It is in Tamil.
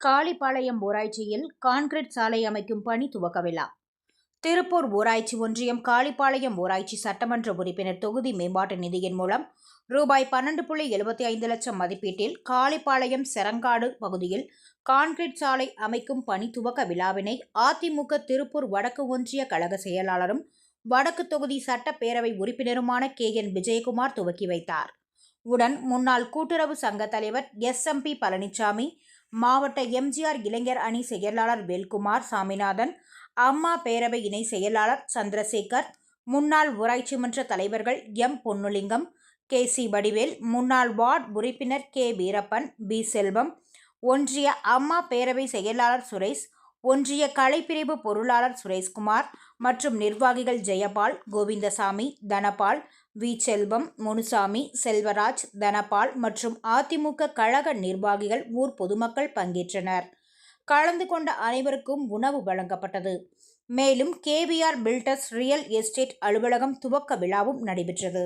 காளிப்பாளையம் ஊராட்சியில் கான்கிரீட் சாலை அமைக்கும் பணி துவக்க விழா திருப்பூர் ஊராட்சி ஒன்றியம் காளிப்பாளையம் ஊராட்சி சட்டமன்ற உறுப்பினர் தொகுதி மேம்பாட்டு நிதியின் மூலம் ரூபாய் பன்னெண்டு புள்ளி எழுபத்தி ஐந்து லட்சம் மதிப்பீட்டில் காளிப்பாளையம் செரங்காடு பகுதியில் கான்கிரீட் சாலை அமைக்கும் பணி துவக்க விழாவினை அதிமுக திருப்பூர் வடக்கு ஒன்றிய கழக செயலாளரும் வடக்கு தொகுதி சட்டப்பேரவை உறுப்பினருமான கே. என். விஜயகுமார் துவக்கி வைத்தார். உடன் முன்னாள் கூட்டுறவு சங்க தலைவர் எஸ். எம். பி. பழனிசாமி மாவட்ட எம்ஜிஆர் இளைஞர் அணி செயலாளர் வேல்குமார் சாமிநாதன் அம்மா பேரவை இணை செயலாளர் சந்திரசேகர் முன்னாள் ஊராட்சி மன்ற தலைவர்கள் M. Ponnulingam K. C. Vadivel முன்னாள் வார்டு உறுப்பினர் கே. வீரப்பன் பி. செல்வம் ஒன்றிய அம்மா பேரவை செயலாளர் சுரேஷ் ஒன்றிய கலைப்பிரிவு பொருளாளர் சுரேஷ்குமார் மற்றும் நிர்வாகிகள் ஜெயபால் கோவிந்தசாமி தனபால் வி. செல்வம் முனுசாமி செல்வராஜ் தனபால் மற்றும் அதிமுக கழக நிர்வாகிகள் ஊர் பொதுமக்கள் பங்கேற்றனர். கலந்து கொண்ட அனைவருக்கும் உணவு வழங்கப்பட்டது. மேலும் கேவிஆர் பில்டர்ஸ் ரியல் எஸ்டேட் அலுவலகம் துவக்க விழாவும் நடைபெற்றது.